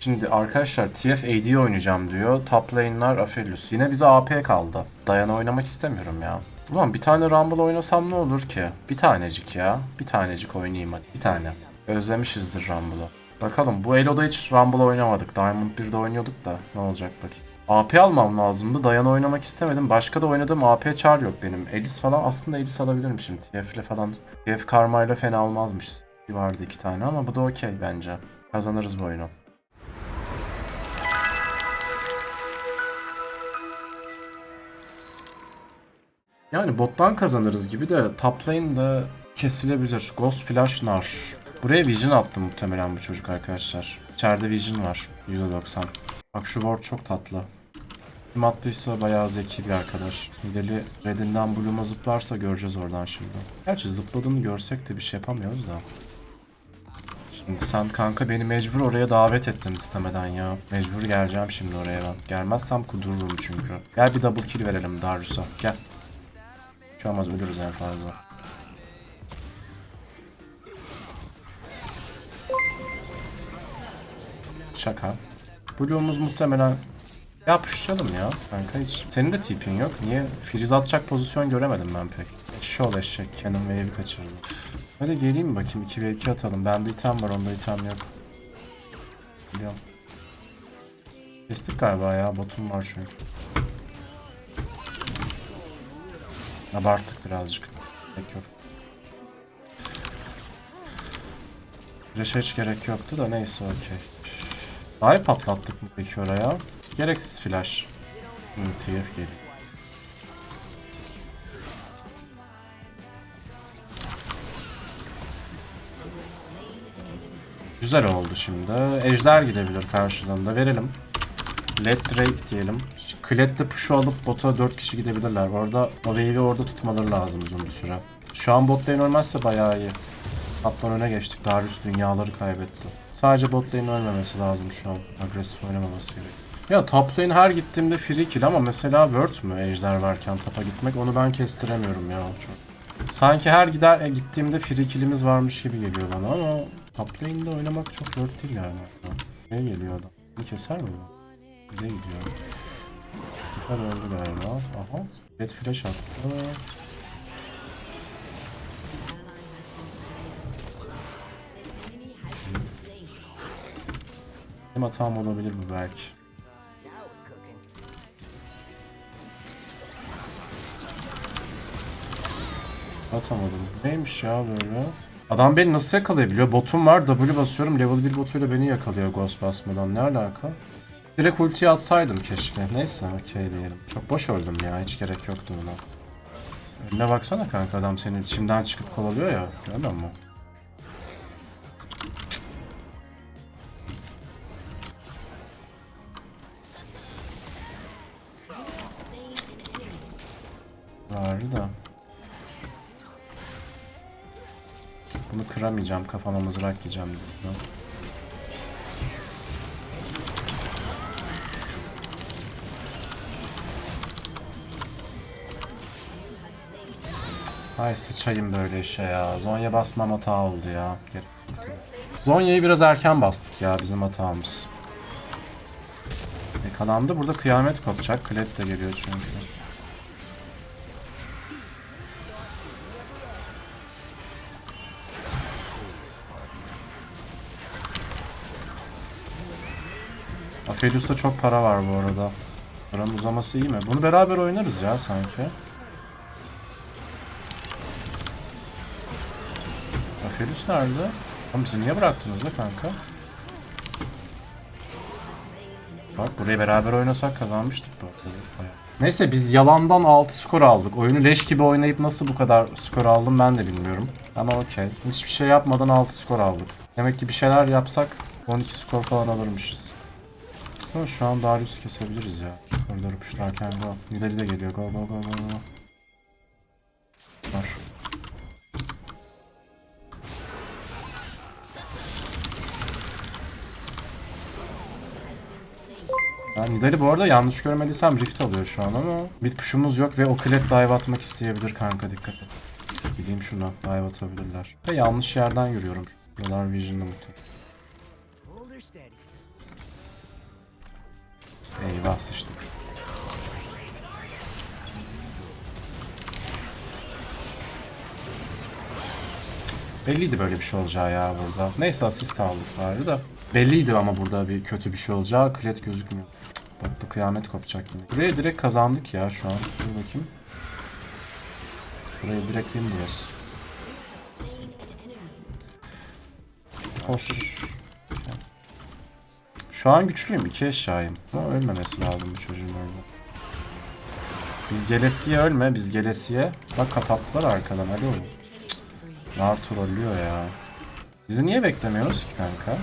Şimdi arkadaşlar TF AD oynayacağım diyor. Top lane'lar Aphelios. Yine bize AP kaldı. Dayana oynamak istemiyorum ya. Ulan bir tane Rumble oynasam ne olur ki? Bir tanecik ya. Bir tanecik oynayayım hadi. Bir tane. Özlemişizdir Rumble'ı. Bakalım bu Elo'da hiç Rumble oynamadık. Diamond 1'de oynuyorduk da ne olacak bakayım. AP almam lazımdı. Dayana oynamak istemedim. Başka da oynadığım AP çar yok benim. Elis falan aslında Elis alabilirim şimdi. TF ile falan. TF Karma ile fena olmazmış. Bir vardı iki tane ama bu da okey bence. Kazanırız bu oyunu. Yani bottan kazanırız gibi de top lane de kesilebilir. Ghost Flash Nar. Buraya Vision attı muhtemelen bu çocuk arkadaşlar. İçeride Vision var. %90. Bak şu ward çok tatlı. Kim attıysa bayağı zeki bir arkadaş. Mideli Red'inden Bloom'a zıplarsa göreceğiz oradan şimdi. Gerçi zıpladığını görsek de bir şey yapamıyoruz da. Şimdi sen kanka beni mecbur oraya davet ettin istemeden ya. Mecbur geleceğim şimdi oraya ben. Gelmezsem kudururum çünkü. Gel bir double kill verelim Darius'a. Gel. Hiç olmaz ölürüz en fazla. Şaka. Blue'umuz muhtemelen yapıştıralım ya kanka hiç. Senin de tipin yok. Niye? Freeze atacak pozisyon göremedim ben pek. Şol eşek. Canon wave'i kaçırdı. Hadi geleyim bakayım 2 ve 2 atalım. Bende item var onda item yok. Biliyorum. Kestik galiba ya. Botum var çünkü. Abarttık birazcık. Gerek yok. Flash'a hiç gerek yoktu da neyse okey. Daha patlattık mı peki oraya? Gereksiz flash. Hmm, TF geliyor. Güzel oldu şimdi. Ejder gidebilir karşıdan da verelim. Let Drake diyelim. Klet'te push'u alıp bota 4 kişi gidebilirler. Orada o wave'i orada tutmaları lazım uzun bir süre. Şu an bot lane ölmezse bayağı iyi. Hattan öne geçtik. Darius dünyaları kaybetti. Sadece bot lane ölmemesi lazım şu an. Agresif oynamaması gerek. Ya top lane her gittiğimde free kill ama mesela word mü ejder varken tapa gitmek onu ben kestiremiyorum ya çok. Sanki her gider e, gittiğimde free kill'imiz varmış gibi geliyor bana ama top lane'de oynamak çok word değil yani. Ne geliyor adam? Keser mi bu? Bize gidiyor. Süper öldü galiba. Aha. Red flash attı. Benim hatam olabilir bu belki. Atamadım. Neymiş ya böyle? Adam beni nasıl yakalayabiliyor? Botum var, W basıyorum. Level 1 botuyla beni yakalıyor Ghost basmadan. Ne alaka? Direkt ultiyi atsaydım keşke. Neyse okey diyelim. Çok boş öldüm ya. Hiç gerek yoktu buna. Önüne baksana kanka adam senin içimden çıkıp kovalıyor ya. Görmüyor musun? Var da. Bunu kıramayacağım. Kafama mızrak yiyeceğim. Bunu. Ay sıçayım böyle işe ya. Zonya basmam hata oldu ya. Zonya'yı biraz erken bastık ya bizim hatamız. Yakalandı. Burada kıyamet kopacak. Klet de geliyor çünkü. Aphelios'ta çok para var bu arada. Paranın uzaması iyi mi? Bunu beraber oynarız ya sanki. Aphelios nerede? Oğlum bizi niye bıraktınız da kanka? Bak burayı beraber oynasak kazanmıştık bu. Neyse biz yalandan 6 skor aldık. Oyunu leş gibi oynayıp nasıl bu kadar skor aldım ben de bilmiyorum. Ama okey. Hiçbir şey yapmadan 6 skor aldık. Demek ki bir şeyler yapsak 12 skor falan alırmışız. Aslında şu an Darius'u kesebiliriz ya. Koridor puşlarken go. Nidali de geliyor. Go go go go go. Var. Ben Nidali bu arada yanlış görmediysem Rift alıyor şu an ama mid push'umuz yok ve o klet dive atmak isteyebilir kanka dikkat et. Gideyim şuna dive atabilirler. Ve yanlış yerden yürüyorum. Buralar Vision'da muhtemelen. Eyvah sıçtık. Belliydi böyle bir şey olacağı ya burada. Neyse asist aldık bari da. Belliydi ama burada bir kötü bir şey olacağı. Klet gözükmüyor. Bak da kıyamet kopacak yine. Buraya direkt kazandık ya şu an. Dur bakayım. Buraya direkt win burası. Hoş. Şu an güçlüyüm. iki eşyayım. Ama ölmemesi lazım bu çocuğun orada. Biz gelesiye ölme. Biz gelesiye. Bak kapattılar arkadan. Alo. Nar trollüyor ya. Bizi niye beklemiyoruz ki kanka?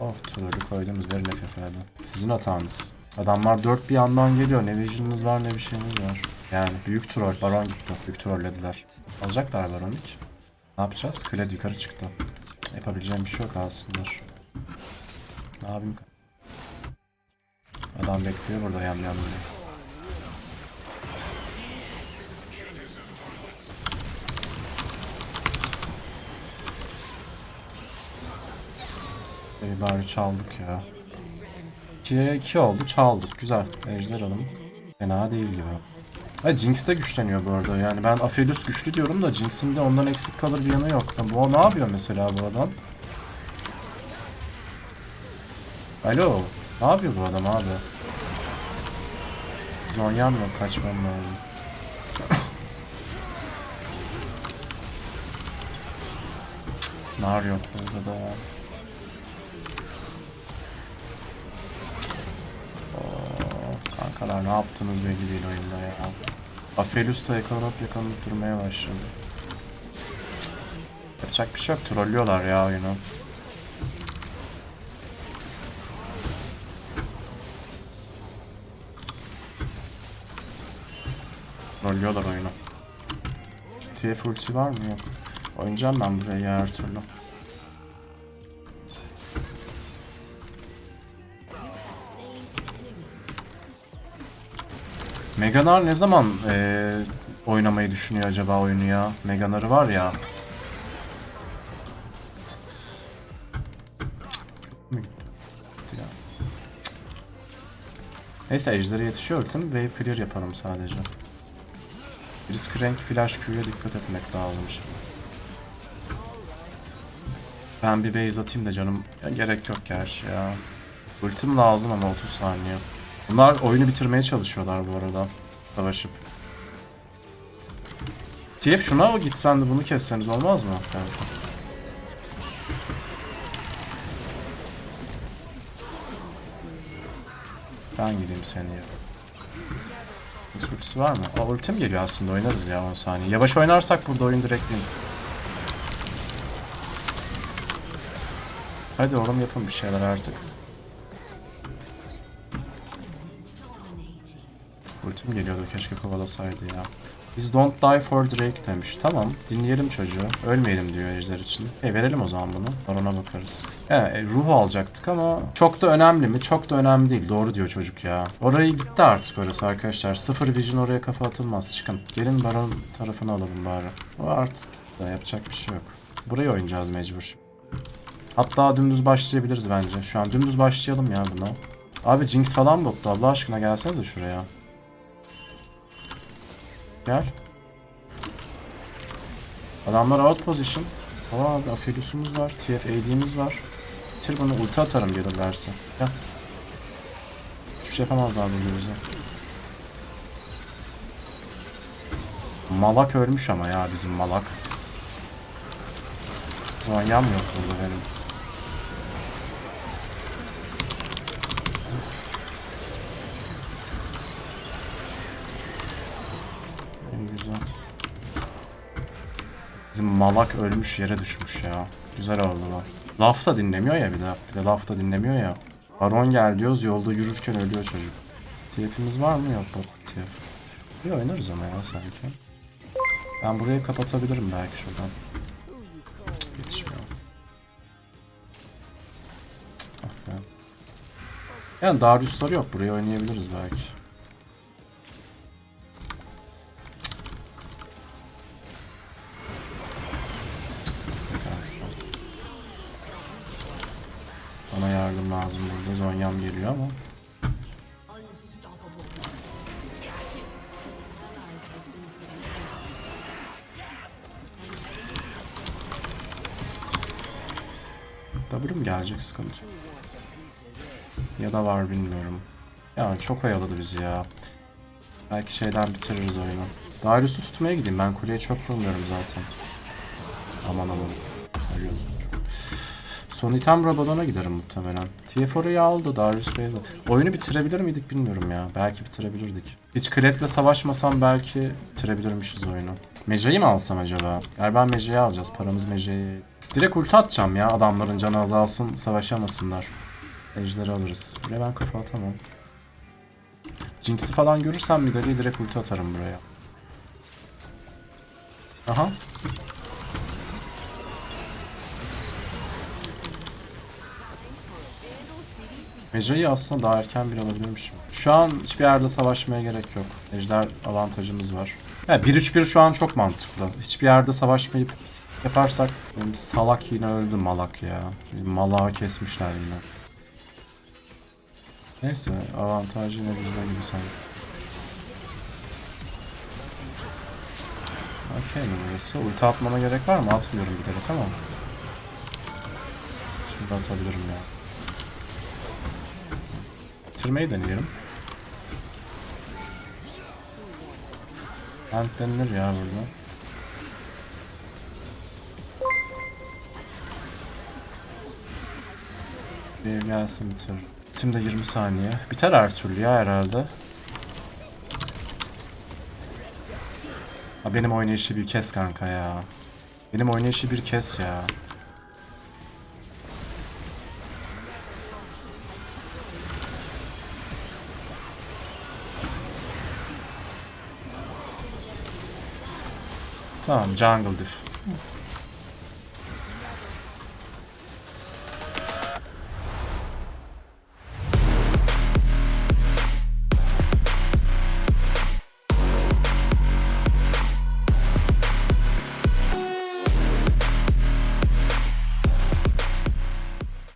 Oh trollü koydunuz verin FF'den. Sizin hatanız. Adamlar dört bir yandan geliyor. Ne vision'ınız var ne bir şeyiniz var. Yani büyük troll. Baron gitti. Büyük trollediler. Alacaklar Baron hiç. Ne yapacağız? Kled yukarı çıktı. Yapabileceğim bir şey yok aslında. Ne yapayım? Adam bekliyor burada yam yam diye. İyi bari çaldık ya. 2'ye 2 oldu çaldık. Güzel. Ejder Hanım. Fena değil gibi. Ha Jinx de güçleniyor bu arada. Yani ben Aphelios güçlü diyorum da Jinx'in de ondan eksik kalır bir yanı yok. Bu ne yapıyor mesela bu adam? Alo. Ne yapıyor bu adam abi? Zonyam yok kaçmam lazım. Nar yok burada da Kankalar ne yaptınız belli değil oyunda ya. Aphelios da yakalanıp yakalanıp durmaya başladı. Cık. Yapacak bir şey yok. Trollüyorlar ya oyunu. Trollüyorlar oyunu. TF ulti var mı? Yok. Oynayacağım ben buraya ya her türlü. Meganar ne zaman eee, oynamayı düşünüyor acaba oyunu ya? Meganar'ı var ya. Neyse ejderi yetişiyor ultim. Wave clear yaparım sadece. Blitzcrank flash Q'ya dikkat etmek lazım şimdi. Ben bir base atayım da canım. Ya gerek yok gerçi ya. Ultim lazım ama 30 saniye. Bunlar oyunu bitirmeye çalışıyorlar bu arada. Savaşıp. TF şuna mı gitsen de bunu kesseniz olmaz mı? Kanka? Ben gideyim seni ya. Ultisi var mı? Aa, ultim geliyor aslında oynarız ya 10 saniye. Yavaş oynarsak burada oyun direkt win. Hadi oğlum yapın bir şeyler artık. Ultim geliyordu keşke kovalasaydı ya. Biz don't die for Drake demiş. Tamam dinleyelim çocuğu. Ölmeyelim diyor ejder için. E verelim o zaman bunu. Barona bakarız. Yani e, ruhu alacaktık ama çok da önemli mi? Çok da önemli değil. Doğru diyor çocuk ya. Orayı gitti artık orası arkadaşlar. Sıfır vision oraya kafa atılmaz. Çıkın. Gelin baron tarafını alalım bari. O artık da yapacak bir şey yok. Burayı oynayacağız mecbur. Hatta dümdüz başlayabiliriz bence. Şu an dümdüz başlayalım ya buna. Abi Jinx falan bottu. Allah aşkına gelsenize şuraya. Gel. Adamlar out position. Aa Aphelios'umuz var. TF AD'miz var. Bitir bunu ulti atarım gelirlerse. Gel. Hiçbir şey yapamazlar burada bize. Malak ölmüş ama ya bizim malak. Zonyam yok burada benim. İyi güzel. Bizim malak ölmüş yere düşmüş ya. Güzel oldu lan. Laf da dinlemiyor ya bir de. Bir de laf da dinlemiyor ya. Baron gel diyoruz yolda yürürken ölüyor çocuk. TF'imiz var mı? Yok bak TF. Bir oynarız ama ya sanki. Ben burayı kapatabilirim belki şuradan. Yetişmiyor. Ah. Yani Darius'ları yok. Buraya oynayabiliriz belki. Zonyam geliyor ama. W'm gelecek sıkıntı. Ya da var bilmiyorum. Ya çok oyaladı bizi ya. Belki şeyden bitiririz oyunu. Darius'u tutmaya gideyim. Ben kuleye çok vurmuyorum zaten. Aman aman. Ölüyoruz. Son item Rabadon'a giderim muhtemelen. TF4'ü aldı Darius Bey'de. Oyunu bitirebilir miydik bilmiyorum ya. Belki bitirebilirdik. Hiç Klet'le savaşmasam belki bitirebilirmişiz oyunu. Mece'yi mi alsam acaba? Eğer ben Mece'yi alacağız. Paramız Mece'yi. Direkt ulti atacağım ya. Adamların canı azalsın. Savaşamasınlar. Ejder'i alırız. Buraya ben kafa atamam. Jinx'i falan görürsem Midori'yi direkt ulti atarım buraya. Aha. Mecra'yı aslında daha erken bir alabilirmişim. Şu an hiçbir yerde savaşmaya gerek yok. Ejder avantajımız var. Ya 1-3-1 şu an çok mantıklı. Hiçbir yerde savaşmayıp yaparsak benim salak yine öldü malak ya. Malağı kesmişler yine. Neyse avantajı yine bizde gibi sanki. Okey mi burası? Ulti atmama gerek var mı? Atmıyorum bir kere tamam. Şimdi atabilirim ya. Bitirmeyi deneyelim. Ant denilir ya burada. Bir gelsin bitir. Şimdi 20 saniye. Biter her türlü ya herhalde. Ha benim oynayışı bir kes kanka ya. Benim oynayışı bir kes ya. Tamam jungle diff.